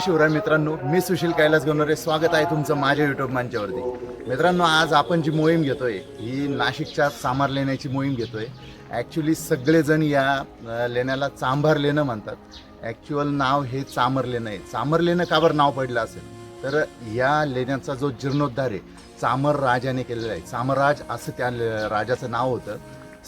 जय शिवराय मित्रांनो मी सुशील कैलास गोनरे स्वागत आहे तुमचं माझ्या युट्यूब मंचावरती. मित्रांनो आज आपण जी मोहीम घेतोय ही नाशिकच्या चांभार लेण्याची मोहीम घेतोय. ॲक्च्युली सगळेजण या लेण्याला चांभार लेणं म्हणतात. ॲक्च्युअल नाव हे चामर लेणं आहे. चामर लेणं का बरं नाव पडलं असेल? तर या लेण्याचा जो जीर्णोद्धार आहे चामर राजाने केलेला आहे. चामराज असं त्या राजाचं नाव होतं.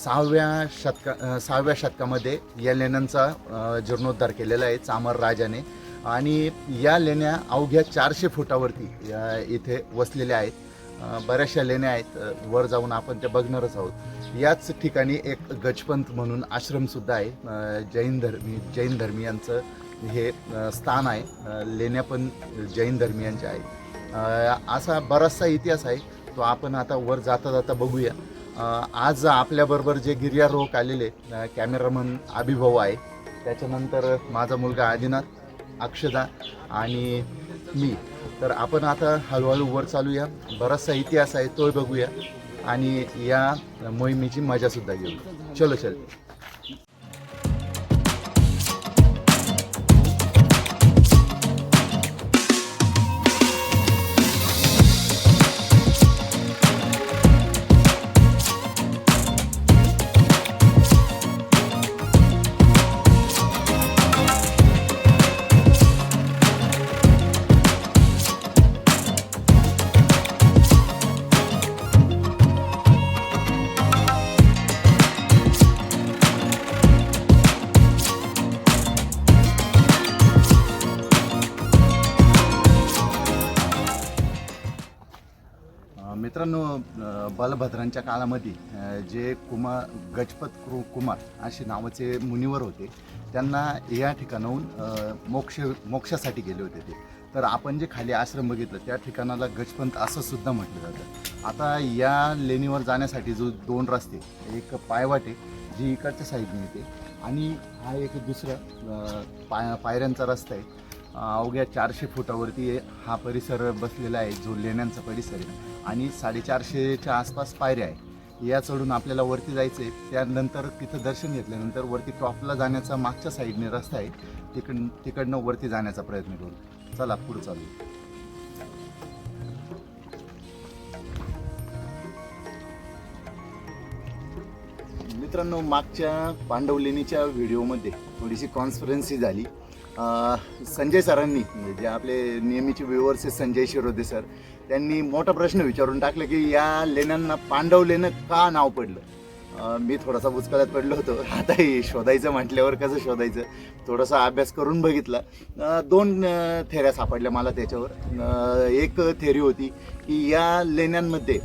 सहाव्या शतका सहाव्या शतकामध्ये या लेण्यांचा जीर्णोद्धार केलेला आहे चामर राजाने. आणि या लेण्या अवघ्या चारशे फुटावरती या इथे वसलेल्या आहेत. बऱ्याचशा लेण्या आहेत. वर जाऊन आपण ते बघणारच आहोत. याच ठिकाणी एक गजपंत म्हणून आश्रमसुद्धा आहे. जैन धर्मी जैन धर्मियांचं हे स्थान आहे. लेण्या पण जैन धर्मियांच्या आहे असा बराचसा इतिहास आहे. तो आपण आता वर जाता जाता बघूया. आज आपल्याबरोबर जे गिर्यारोहक आलेले कॅमेरामन अभिभाऊ आहे. त्याच्यानंतर माझा मुलगा आदिनाथ. अक्षदा आणि मी. तर आपण आता हळूहळू वर चालूया. बराचसा इतिहास आहे तो बघूया. आणि या मोहिमेची मजासुद्धा घेऊ चलो चल. मित्रांनो बलभद्रांच्या काळामध्ये जे कुमार गजपत कृ कुमार असे नावाचे मुनिवर होते त्यांना या ठिकाणाहून मोक्ष मोक्षासाठी गेले होते ते. तर आपण जे खाली आश्रम बघितलं त्या ठिकाणाला गजपंत असं सुद्धा म्हटलं जातं. आता या लेणीवर जाण्यासाठी जो दोन रस्ते एक पायवाटे जी इकडच्या साईडने येते आणि हा एक दुसरा पाय पायऱ्यांचा रस्ता आहे. अवघ्या चारशे फुटावरती हा परिसर बसलेला आहे जो लेण्यांचा परिसर आहे. आणि साडेचारशेच्या आसपास पायऱ्या आहे या चढून आपल्याला वरती जायचं आहे त्यानंतर तिथं दर्शन घेतल्यानंतर वरती टॉपला जाण्याचा मागच्या साईडने रस्ता आहे. तिकड तिकडनं वरती जाण्याचा प्रयत्न करू. चला पुढे चालू. मित्रांनो मागच्या पांडवलेणीच्या व्हिडिओमध्ये थोडीशी कॉन्स्फरन्सी झाली. संजय सरांनी म्हणजे जे आपले नेहमीचे व्ह्युअर्स आहेत संजय शिरोदे सर त्यांनी मोठा प्रश्न विचारून टाकला की या लेण्यांना पांडव लेणं का नाव पडलं? मी थोडासा बुचकळ्यात पडलो होतो. आता हे शोधायचं म्हटल्यावर कसं शोधायचं? थोडासा अभ्यास करून बघितला. दोन थेऱ्या सापडल्या मला त्याच्यावर. एक थेरी होती की या लेण्यांमध्ये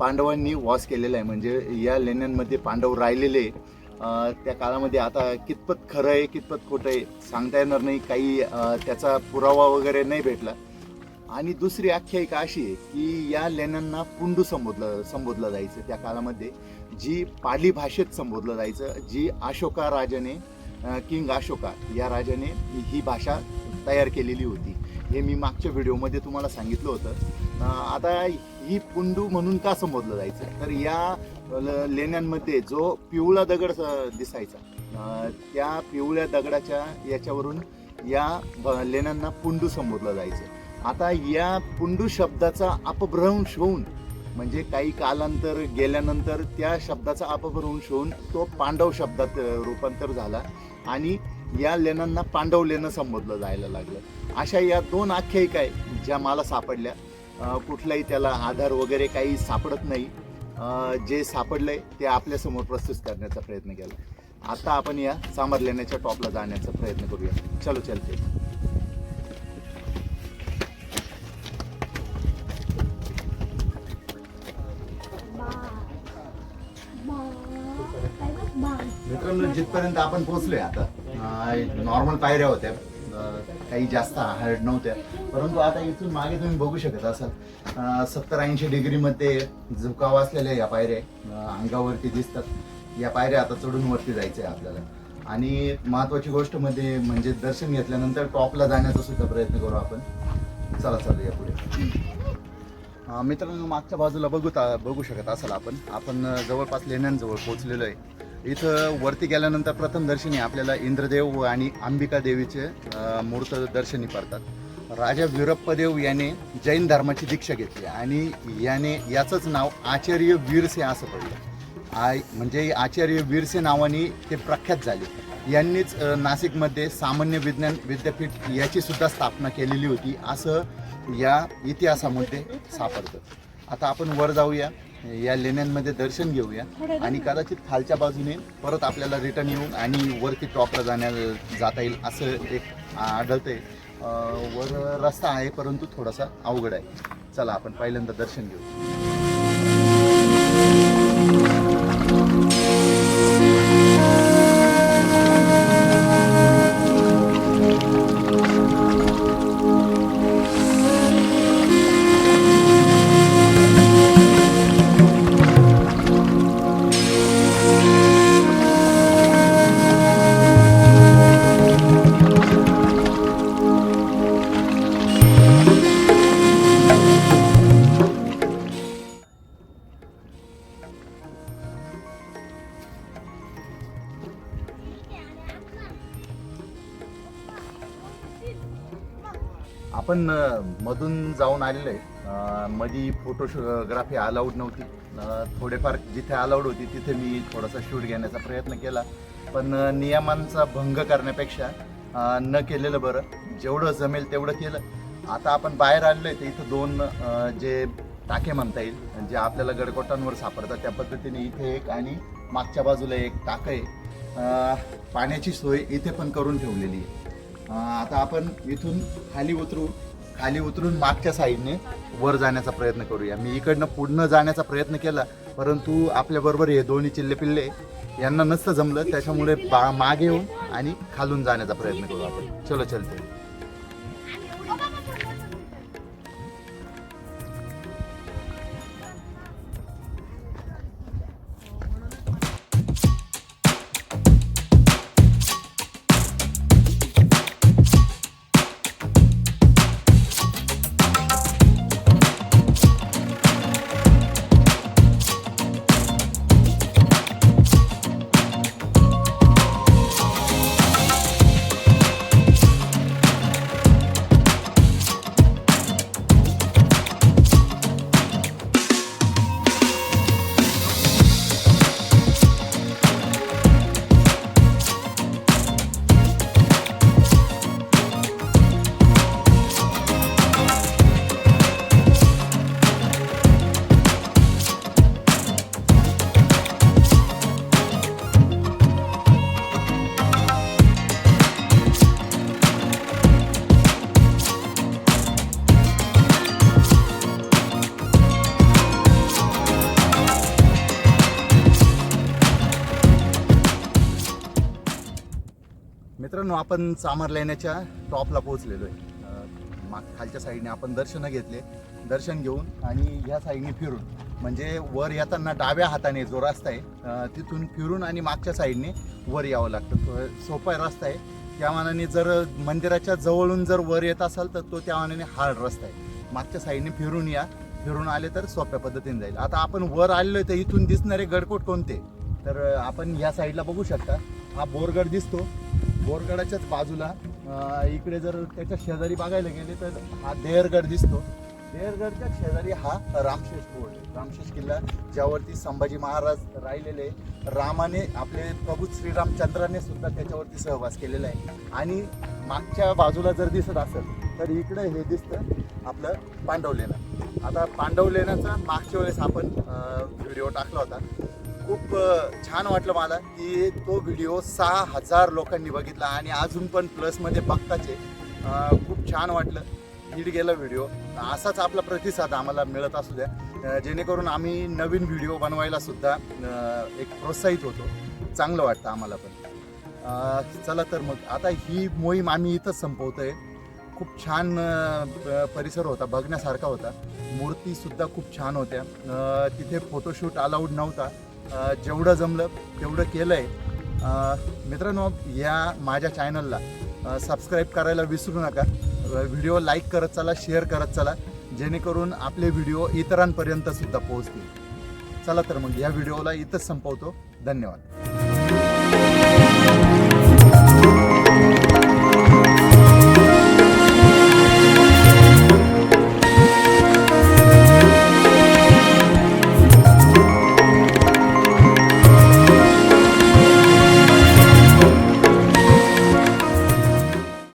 पांडवांनी वास केलेला आहे. म्हणजे या लेण्यांमध्ये पांडव राहिलेले आहे. त्या काळामध्ये आता कितपत खरं आहे कितपत खोटं आहे सांगता येणार नाही. काही त्याचा पुरावा वगैरे नाही भेटला. आणि दुसरी आख्यायिका अशी आहे की या लेण्यांना पुंडू संबोधलं संबोधलं जायचं त्या काळामध्ये. जी पाली भाषेत संबोधलं जायचं जी अशोका राजाने किंग अशोका या राजाने ही भाषा तयार केलेली होती. हे मी मागच्या व्हिडिओमध्ये तुम्हाला सांगितलं होतं. आता ही पुंडू म्हणून का संबोधलं जायचं? तर या लेण्यांमध्ये जो पिवळा दगड दिसायचा त्या पिवळ्या दगडाच्या याच्यावरून या ब- लेण्यांना पुंडू संबोधलं जायचं. आता या पुंडू शब्दाचा अपभ्रंश होऊन म्हणजे काही कालांतर गेल्यानंतर त्या शब्दाचा अपभ्रंश होऊन तो पांडव शब्दात रूपांतर झाला आणि या लेण्यांना पांडव लेणं संबोधलं जायला लागलं. अशा या दोन आख्यायिका आहे ज्या मला सापडल्या. कुठलाही त्याला आधार वगैरे काही सापडत नाही. अं, जे सापडलंय ते आपल्यासमोर प्रस्तुत करण्याचा प्रयत्न केला. आता आपण या सांबार लेण्याच्या टॉपला जाण्याचा प्रयत्न करूया. चलो चलते मित्रांनो जिथपर्यंत आपण पोहोचलोय आता नॉर्मल पायऱ्या होत्या. काही जास्त हार्ड नव्हत्या. परंतु आता इथून मागे तुम्ही बघू शकत असाल. सत्तर ऐंशी डिग्रीमध्ये झुकाव असलेल्या या पायऱ्या अंगावरती दिसतात. या पायऱ्या आता चढून वरती जायचं आहे आपल्याला. आणि महत्वाची गोष्टमध्ये म्हणजे दर्शन घेतल्यानंतर टॉपला जाण्याचा सुद्धा प्रयत्न करू आपण. चला चालूया पुढे. मित्रांनो मागच्या बाजूला बघू ता- बघू शकत असाल आपण. आपण जवळपास लेण्यांजवळ पोहोचलेलो आहे. इथं वरती गेल्यानंतर प्रथम दर्शनी आपल्याला इंद्रदेव आणि अंबिका देवीचे मूर्त दर्शनी पडतात. राजा वीरप्पदेव याने जैन धर्माची दीक्षा घेतली आणि याने याचंच नाव आचार्य वीरसे असं पडलं. आय म्हणजे आचार्य वीरसे नावाने ते प्रख्यात झाले. यांनीच नाशिकमध्ये सामान्य विज्ञान विद्यापीठ याची सुद्धा स्थापना केलेली होती असं या इतिहासामध्ये सापडतं. आता आपण वर जाऊया या लेण्यांमध्ये दर्शन घेऊया आणि कदाचित खालच्या बाजूने परत आपल्याला रिटर्न येऊन आणि वरती टॉपला जाण्या जाता येईल असं एक आढळतंय. वर रस्ता आहे परंतु थोडासा अवघड आहे. चला आपण पहिल्यांदा दर्शन घेऊ. आपण मधून जाऊन आलेलो आहे. मधी फोटोग्राफी अलाउड नव्हती. थोडेफार जिथे अलाउड होती तिथे मी थोडासा शूट घेण्याचा प्रयत्न केला. पण नियमांचा भंग करण्यापेक्षा न केलेलं बरं. जेवढं जमेल तेवढं केलं. आता आपण बाहेर आलेलो आहे तर इथं दोन जे टाके म्हणता येईल जे आपल्याला गडकोटांवर सापडतात त्या पद्धतीने इथे एक आणि मागच्या बाजूला एक टाकं आहे. पाण्याची सोय इथे पण करून ठेवलेली आहे. आता आपण इथून खाली उतरू खाली उतरून मागच्या साईडने वर जाण्याचा प्रयत्न करूया. मी इकडनं पुढनं जाण्याचा प्रयत्न केला परंतु आपल्याबरोबर हे दोन्ही चिल्ले पिल्ले यांना नसतं जमलं त्याच्यामुळे बा मागे येऊन आणि खालून जाण्याचा प्रयत्न करू आपण. चलो चलते. मित्रांनो आपण चामर लेण्याच्या टॉपला पोहोचलेलो आहे. माग खालच्या साईडने आपण दर्शनं घेतले. दर्शन घेऊन आणि ह्या साईडने फिरून. म्हणजे वर येताना डाव्या हाताने जो रस्ता आहे तिथून फिरून आणि मागच्या साईडने वर यावं लागतं. तो सोपा रस्ता आहे. त्या मानाने जर मंदिराच्या जवळून जर वर येत असाल तर तो त्या मानाने हार्ड रस्ता आहे. मागच्या साईडने फिरून या. फिरून आले तर सोप्या पद्धतीने जाईल. आता आपण वर आलेलो आहे तर इथून दिसणारे गडकोट कोणते? तर आपण ह्या साईडला बघू शकता. हा बोरगड दिसतो. बोरगडाच्याच बाजूला इकडे जर त्याच्या शेजारी बघायला गेले तर हा देहरगड दिसतो. देहरगडच्या शेजारी हा रामशेष फोर्ट आहे. रामशेष किल्ला ज्यावरती संभाजी महाराज राहिलेले रामाने आपले प्रभू श्रीरामचंद्राने सुद्धा त्याच्यावरती सहवास केलेला आहे. आणि मागच्या बाजूला जर दिसत असेल तर इकडे हे दिसतं आपलं पांडवलेणा. आता पांडवलेण्याचा मागच्या वेळेस आपण व्हिडिओ टाकला होता. खूप छान वाटलं मला की तो व्हिडिओ सहा हजार लोकांनी बघितला आणि अजून पण प्लसमध्ये बघताच आहे खूप छान वाटलं. हिट गेला व्हिडिओ. असाच आपला प्रतिसाद आम्हाला मिळत असू द्या. जेणेकरून आम्ही नवीन व्हिडिओ बनवायला सुद्धा एक प्रोत्साहित होतो. चांगलं वाटतं आम्हाला पण. चला तर मग आता ही मोहीम आम्ही इथंच संपवतो आहे खूप छान परिसर होता बघण्यासारखा होता. मूर्तीसुद्धा खूप छान होत्या. तिथे फोटोशूट अलाउड नव्हता. जेवढं जमलं तेवढं केलं आहे मित्रांनो या माझ्या चॅनलला सबस्क्राईब करायला विसरू नका. व्हिडिओ लाईक करत चला शेअर करत चला जेणेकरून आपले व्हिडिओ इतरांपर्यंतसुद्धा पोहोचतील. चला तर मग या व्हिडिओला इथंच संपवतो. धन्यवाद.